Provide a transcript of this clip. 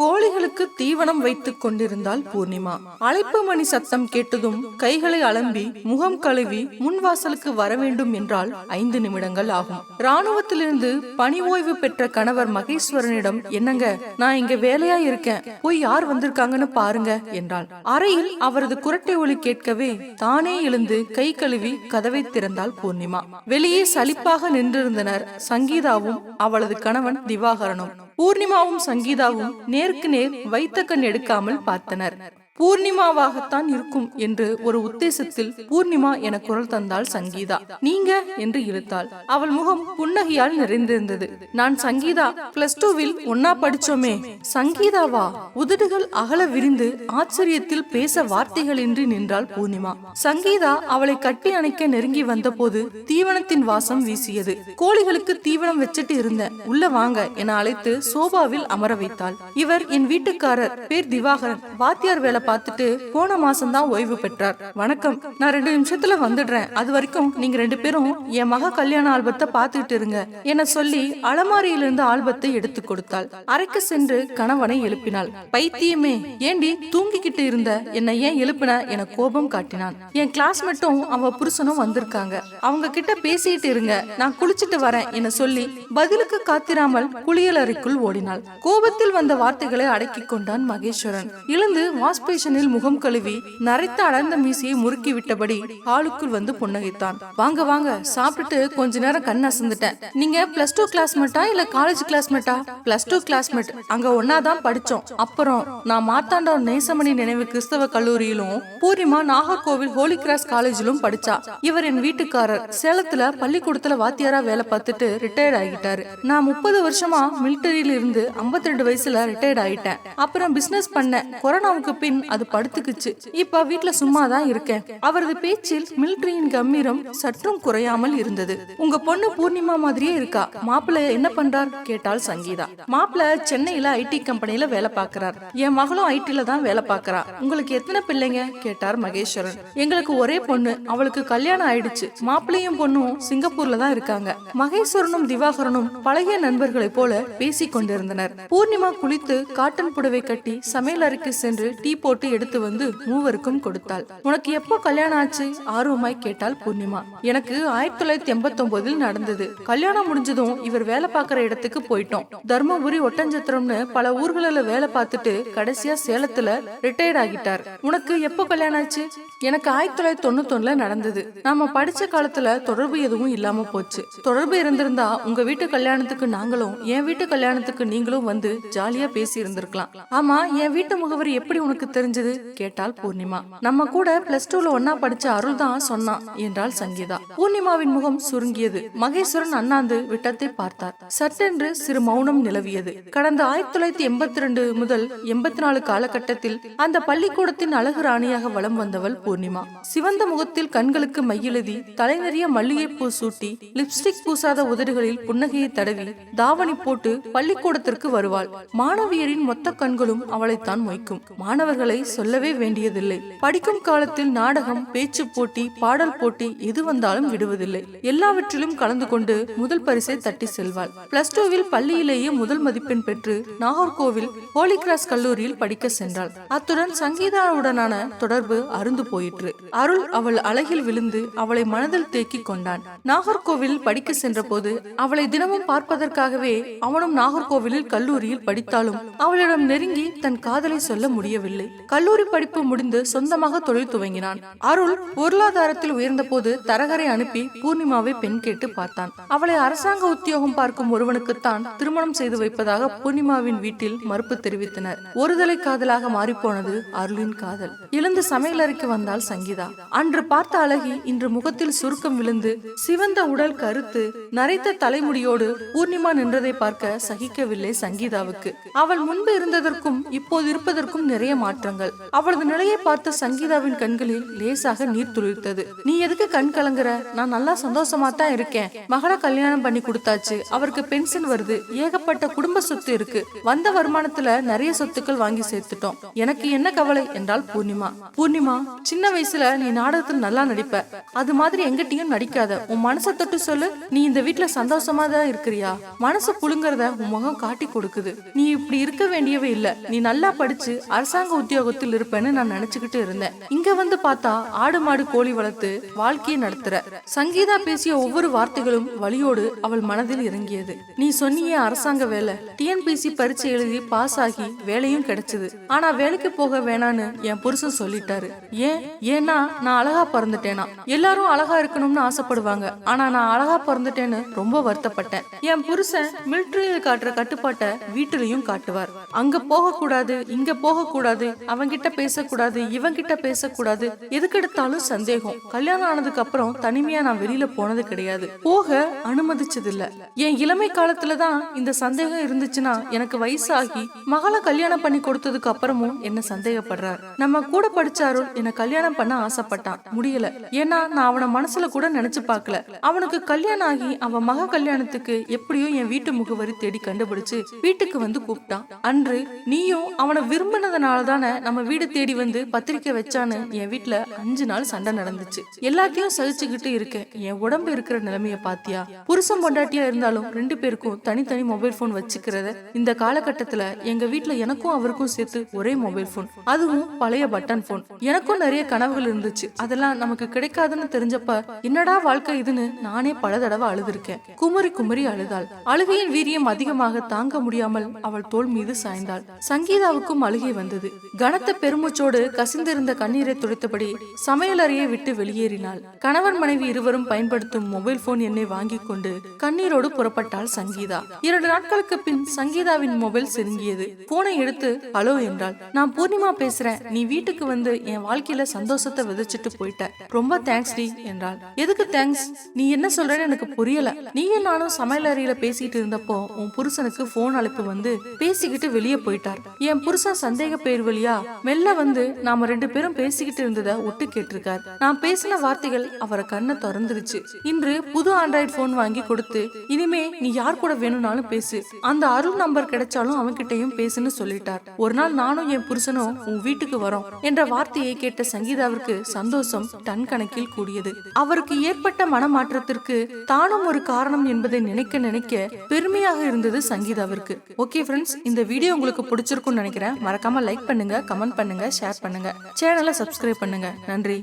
கோழிகளுக்கு தீவனம் வைத்துக் கொண்டிருந்தாள் பூர்ணிமா. அழைப்பு மணி சத்தம் கேட்டதும் கைகளை அலம்பி முகம் கழுவி முன்வாசலுக்கு வர வேண்டும் என்றால் ஐந்து நிமிடங்கள் ஆகும். ராணுவத்திலிருந்து பணி ஓய்வு பெற்ற கணவர் மகேஸ்வரனிடம் என்னங்க நான் இங்க வேலையா இருக்கேன். போய் யார் வந்திருக்காங்கன்னு பாருங்க என்றாள். அறையில் அவரது குரட்டை ஒளி கேட்கவே தானே எழுந்து கை கழுவி கதவை திறந்தாள் பூர்ணிமா. வெளியே சலிப்பாக நின்றிருந்தனர் சங்கீதாவும் அவளது கணவன் திவாகரனும். பூர்ணிமாவும் சங்கீதாவும் நேருக்கு நேர் வைத்த கண் எடுக்காமல் பார்த்தனர். பூர்ணிமாவாகத்தான் இருக்கும் என்று ஒரு உத்தேசத்தில் பூர்ணிமா என குரல் தந்தாள் சங்கீதா. நீங்க? என்று இழுத்தாள். அவள் முகம் புன்னகையால் நிறைந்திருந்தது. நான் சங்கீதா பிளஸ் டூவில் ஒன்னா படிச்சோமே. சங்கீதாவா? உதடுகள் அகல விரிந்து ஆச்சரியத்தில் பேச வார்த்தைகளின்றி நின்றாள் பூர்ணிமா. சங்கீதா அவளை கட்டி அணைக்க நெருங்கி வந்தபோது தீவனத்தின் வாசம் வீசியது. கோழிகளுக்கு தீவனம் வச்சுட்டு இருந்தேன் உள்ள வாங்க என அழைத்து சோபாவில் அமர வைத்தாள். இவர் என் வீட்டுக்காரர் பேர் திவாகரன். வாத்தியார் வேலை பார்த்துட்டு போன மாசம் தான் ஓய்வு பெற்றார். வணக்கம். நான் ரெண்டு நிமிஷத்துல வந்துடுறேன். அது வரைக்கும் நீங்க ரெண்டு பேரும் என் மக கல்யாண ஆல்பத்தை பார்த்துட்டு இருங்க. என சொல்லி அலமாரியிலிருந்து ஆல்பத்தை எடுத்து கொடுத்தாள். அறைக்கு சென்று கணவனை எழுப்பினாள். பைத்தியமே ஏண்டி தூங்கிக்கிட்டு இருந்த? என்னை ஏன் எழுப்பின? என கோபம் காட்டினான். என் கிளாஸ் மட்டும் அவ புருஷனும் வந்திருக்காங்க. அவங்க கிட்ட பேசிட்டு இருங்க. நான் குளிச்சிட்டு வரேன் என சொல்லி பதிலுக்கு காத்திராமல் குளியலறைக்குள் ஓடினாள். கோபத்தில் வந்த வார்த்தைகளை அடக்கிக் கொண்டான் மகேஸ்வரன். எழுந்து வாஷ் பேஷனில் முகம் கழுவி நரைத்த அடர்ந்த மீசையை முறுக்கி விட்டபடி ஹாலுக்குள் வந்து புன்னகைத்தான். வாங்க வாங்க சாப்பிட்டுட்டு கொஞ்ச நேரம் கண் அசந்துட்டேன். நீங்க பிளஸ் டூ கிளாஸ்மேட்டா இல்ல காலேஜ் கிளாஸ்மேட்டா பிளஸ் டூ கிளாஸ்மேட் அங்க ஒன்னாதான் படிச்சோம். அப்புறம் நான் மார்த்தாண்டம் நேசமணி நினைவு கிறிஸ்தவ கல்லூரியிலும் பூர்ணிமா நாகர்கோவில் ஹோலி கிராஸ் காலேஜிலும் படிச்சா. இவர் என் வீட்டுக்காரர். சேலத்துல பள்ளிக்கூடத்துல வாத்தியாரா வேலை பார்த்துட்டு ரிட்டையர்ட் ஆகிட்டாரு. நான் முப்பது வருஷமா மிலிட்டரியில இருந்து 52 ரெண்டு வயசுல ரிட்டையர்ட் ஆயிட்டேன். அப்புறம் பிசினஸ் பண்ண கொரோனாவுக்கு பின் அது படுத்துக்குச்சு. இப்ப வீட்டுல சும்மா தான் இருக்கேன். அவரது பேச்சில் மிலிட்டரியின் கம்பீரம் சற்றும் குறையாமல் இருந்தது. உங்க பொண்ணு பூர்ணிமா மாதிரியே இருக்கா? மாப்பிள்ள என்ன பண்றார்? கேட்டாள் சங்கீதா. மாப்பிள்ள சென்னையில ஐடி கம்பெனில வேலை பார்க்கறார். என் மகளும் ஐடில தான் வேலை பார்க்கறா. உங்களுக்கு எத்தனை பிள்ளைங்க? கேட்டார் மகேஸ்வரன். எங்களுக்கு ஒரே பொண்ணு. அவளுக்கு கல்யாணம் ஆயிடுச்சு. மாப்பிள்ளையும் பொண்ணும் சிங்கப்பூர்ல தான் இருக்காங்க. மகேஸ்வரனும் திவாகரனும் பழைய நண்பர்களைப் போல பேசிக் கொண்டிருந்தனர். பூர்ணிமா குளித்து காட்டன் புடவை கட்டி சமையல் அறைக்கு சென்று டீ போட்டு எடுத்து வந்து மூவருக்கும் கொடுத்தாள். உனக்கு எப்போ கல்யாணம் ஆச்சு? ஆர்வமாய் கேட்டாள் பூர்ணிமா. எனக்கு ஆயிரத்தி தொள்ளாயிரத்தி எண்பத்தி ஒன்பதில் நடந்தது. கல்யாணம் முடிஞ்சதும் இவர் வேலை பார்க்கிற இடத்துக்கு போயிட்டோம். தர்மபுரி ஒட்டஞ்சத்திரம்னு பல ஊர்களில் வேலை பார்த்துட்டு கடைசியா சேலத்துல ரிட்டையர்ட் ஆகிட்டார். உனக்கு எப்போ கல்யாணம் ஆச்சு? எனக்கு ஆயிரத்தி தொள்ளாயிரத்தி தொண்ணூத்தொன்னுல நடந்தது. நாம படிச்ச காலத்துல தொடர்பு எதுவும் இல்லாம போச்சு. தொடர்பு இருந்திருந்தா உங்க வீட்டு கல்யாணத்துக்கு நாங்களும் என் வீட்டு கல்யாணத்துக்கு நீங்களும் வந்து ஜாலியா பேசி இருந்திருக்கலாம் ஆமா என் வீட்டு முகவரி எப்படி உனக்கு தெரிஞ்சது? கேட்டால் பூர்ணிமா. நம்ம கூட பிளஸ் டூல ஒன்னா படிச்ச அருள் தான் சொன்னான் என்றாள் சங்கீதா. பூர்ணிமாவின் முகம் சுருங்கியது. மகேஸ்வரன் அண்ணாந்து விட்டத்தை பார்த்தார். சட்டென்று சிறு மௌனம் நிலவியது. கடந்த ஆயிரத்தி தொள்ளாயிரத்தி எண்பத்தி ரெண்டு முதல் எண்பத்தி நாலு காலகட்டத்தில் அந்த பள்ளிக்கூடத்தின் அழகு ராணியாக வலம் வந்தவள் பூர்ணிமா. பூர்ணிமா. சிவந்த முகத்தில் கண்களுக்கு மையெழுதி தலை நிறைய மல்லிகைப்பூ சூட்டி லிப்ஸ்டிக் பூசாத உதடுகளில் புன்னகையை தடவி தாவணி போட்டு பள்ளிக்கூடத்திற்கு வருவாள். மாணவியரின் மொத்த கண்களும் அவளைத்தான் மொய்க்கும். மாணவர்களை சொல்லவே வேண்டியதில்லை. படிக்கும் காலத்தில் நாடகம் பேச்சு போட்டி பாடல் போட்டி எது வந்தாலும் விடுவதில்லை. எல்லாவற்றிலும் கலந்து கொண்டு முதல் பரிசை தட்டி செல்வாள். பிளஸ் டூவில் பள்ளியிலேயே முதல் மதிப்பெண் பெற்று நாகர்கோவில் ஹோலி கிராஸ் கல்லூரியில் படிக்க சென்றாள். அத்துடன் சங்கீதாவுடனான தொடர்பு அருந்து போயிற்று. அருள் அவள் அழகில் விழுந்து அவளை மனதில் தேக்கிக் கொண்டான். நாகர்கோவில் படிக்க சென்ற போது அவளை தினமும் பார்ப்பதற்காகவே அவனும் நாகர்கோவிலில் கல்லூரியில் படித்தாலும் அவளிடம் நெருங்கி தன் காதலை சொல்ல முடியவில்லை. கல்லூரி படிப்பு முடிந்து சொந்தமாக தொழில் துவங்கினான். அருள் பொருளாதாரத்தில் உயர்ந்த போது தரகரை அனுப்பி பூர்ணிமாவை பெண் கேட்டு பார்த்தான். அவளை அரசாங்க உத்தியோகம் பார்க்கும் ஒருவனுக்குத்தான் திருமணம் செய்து வைப்பதாக பூர்ணிமாவின் வீட்டில் மறுப்பு தெரிவித்தனர். ஒருதலை காதலாக மாறிப்போனது அருளின் காதல். எழுந்து சமையலறைக்கு வந்த வந்தாள் சங்கீதா. அன்று பார்த்த அழகி இன்று முகத்தில் சுருக்கம் விழுந்து சிவந்த உடல் கருத்து நரைத்த தலைமுடியோடு பூர்ணிமா நின்றதை பார்க்க சகிக்கவில்லை சங்கீதாவுக்கு. அவள் முன்பு இருந்ததற்கும் இப்போது இருப்பதற்கும் நிறைய மாற்றங்கள். அவளது நிலையை பார்த்த சங்கீதாவின் கண்களில் லேசாக நீர் துளிர்த்தது. நீ எதுக்கு கண் கலங்குற? நான் நல்லா சந்தோஷமா தான் இருக்கேன். மகளை கல்யாணம் பண்ணி கொடுத்தாச்சு. அவருக்கு பென்ஷன் வருது. ஏகப்பட்ட குடும்ப சொத்து இருக்கு. வந்த வருமானத்துல நிறைய சொத்துக்கள் வாங்கி சேர்த்துட்டோம். எனக்கு என்ன கவலை? என்றால் பூர்ணிமா. பூர்ணிமா சின்ன வயசுல நீ நாடகத்தில் நல்லா நடிப்ப. அது மாதிரி எங்கிட்டயும் நடிக்காத. உன் மனசை தொட்டு சொல்லு. நீ இந்த வீட்டுல சந்தோஷமா தான் இருக்கிறியா? மனசு புழுங்கறத உன் முகம் காட்டி கொடுக்குது. நீ இப்படி இருக்க வேண்டியவே இல்ல. நீ நல்லா படிச்சு அரசாங்க உத்தியோகத்தில் இருப்பேன்னு நான் நினைச்சுக்கிட்டு இருந்தேன். இங்க வந்து பார்த்தா ஆடு மாடு கோழி வளர்த்து வாழ்க்கையை நடத்துற. சங்கீதா பேசிய ஒவ்வொரு வார்த்தைகளும் வழியோடு அவள் மனதில் இறங்கியது. நீ சொன்னிய அரசாங்க வேலை. டிஎன்பிசி பரீட்சை எழுதி பாஸ் ஆகி வேலையும் கிடைச்சது. ஆனா வேலைக்கு போக வேணான்னு என் புருஷன் சொல்லிட்டாரு. ஏன்? ஏன்னா நான் அழகா பிறந்துட்டேனா? எல்லாரும் அழகா இருக்கணும்னு ஆசைப்படுவாங்க. ஆனா நான் அழகா பிறந்துட்டேன்னு ரொம்ப வருத்தப்பட்டேன். என் புருஷன் மிலிட்ரியில் காட்டுற கட்டுப்பாட்டை வீட்டிலையும் காட்டுவார். அங்க போக கூடாது இங்க போக கூடாது அவங்கிட்ட பேசக்கூடாது இவங்கிட்ட பேசக்கூடாது. எதுக்கெடுத்தாலும் சந்தேகம். கல்யாணம் ஆனதுக்கு அப்புறம் தனிமையா நான் வெளியில போனது கிடையாது. போக அனுமதிச்சது இல்ல என் இளமை காலத்துல தான் இந்த சந்தேகம் இருந்துச்சுன்னா எனக்கு வயசாகி மகளை கல்யாணம் பண்ணி கொடுத்ததுக்கு அப்புறமும் என்ன சந்தேகப்படுறார். நம்ம கூட படிச்சாரோ என்ன கல்யாணம் கல்யாணம் பண்ண ஆசைப்பட்டான். முடியல. ஏன்னா நான் அவன மனசுல கூட நினைச்சு பார்க்கல. அவனுக்கு கல்யாணம் ஆகி அவன் மக கல்யாணத்துக்கு எப்படியோ என் வீட்டு முகவரி தேடி கண்டுபிடிச்சு வீட்டுக்கு வந்து கூப்பிட்டான். அன்று நீயும் அவனை விரும்பினதுனால தானே நம்ம வீடு தேடி வந்து பத்திரிக்கை வச்சான்னு என் வீட்டுல அஞ்சு நாள் சண்டை நடந்துச்சு. எல்லாத்தையும் சகிச்சுக்கிட்டு இருக்கேன். என் உடம்பு இருக்கிற நிலைமைய பாத்தியா? புருஷன் பொண்டாட்டியா இருந்தாலும் ரெண்டு பேருக்கும் தனித்தனி மொபைல் போன் வச்சுக்கிறத இந்த காலகட்டத்துல எங்க வீட்டுல எனக்கும் அவருக்கும் சேர்த்து ஒரே மொபைல் போன் அதுவும் பழைய பட்டன் போன் எனக்கும் நிறைய கனவுகள் இருந்துச்சு. அதெல்லாம் நமக்கு கிடைக்காதுன்னு தெரிஞ்சப்ப என்னடா வாழ்க்கை இதுன்னு நானே பல தடவை அழுதுருக்கேன். குமரி குமரி அழுதாள். அழுகையின் வீரியம் அதிகமாக தாங்க முடியாமல் அவள் தோல் மீது சாய்ந்தாள். சங்கீதாவுக்கும் அழுகை வந்தது. கனத்த பெருமூச்சோடு கசிந்திருந்த கண்ணீரை துடைத்தபடி சமையலறையை விட்டு வெளியேறினாள். கணவன் மனைவி இருவரும் பயன்படுத்தும் மொபைல் போன் எண்ணை வாங்கிக் கொண்டு கண்ணீரோடு புறப்பட்டாள் சங்கீதா. இரண்டு நாட்களுக்கு பின் சங்கீதாவின் மொபைல் செருங்கியது போனை எடுத்து ஹலோ என்றாள். நான் பூர்ணிமா பேசுறேன். நீ வீட்டுக்கு வந்து என் வாழ்க்கையில சந்தோஷத்தை விதைச்சிட்டு போயிட்ட. ரொம்ப தேங்க்ஸ் டி என்றாள். எதுக்கு தேங்க்ஸ் நீ என்ன சொல்றேன்னு எனக்கு புரியல. நீயும் நானும் சமையல் அறையில பேசிட்டு இருந்தப்போ உன் புருஷனுக்கு போன் அழைப்பு வந்து பேசிக்கிட்டு வெளியே போயிட்டார். என் புருஷன் சந்தேக பேர் வழியா மெல்ல வந்து நாம ரெண்டு பேரும் பேசிக்கிட்டு இருந்ததை ஒட்டு கேட்டிருக்கார். நான் பேசின வார்த்தைகள் அவரை கண்ணை திறந்துருச்சு. இன்று புது ஆண்ட்ராய்டு போன் வாங்கி கொடுத்து இனிமே நீ யார் கூட வேணும்னாலும் பேசு. அந்த அருள் நம்பர் கிடைச்சாலும் அவன்கிட்டயும் பேசுன்னு சொல்லிட்டார். ஒரு நாள் நானும் என் புருஷனும் உன் வீட்டுக்கு வரோம் என்ற வார்த்தையை கேட்ட சங்கீதாவிற்கு சந்தோஷம் டன் கணக்கில் கூடியது. அவருக்கு ஏற்பட்ட மனமாற்றத்திற்கு தானும் ஒரு காரணம் என்பதை நினைக்க நினைக்க பெருமையாக இருந்தது சங்கீதாவிற்கு ஓகே ஃப்ரெண்ட்ஸ் இந்த வீடியோ உங்களுக்கு பிடிச்சிருக்கும்னு நினைக்கிறேன். மறக்காம லைக் பண்ணுங்க கமெண்ட் பண்ணுங்க ஷேர் பண்ணுங்க. சேனலை சப்ஸ்கிரைப் பண்ணுங்க. நன்றி.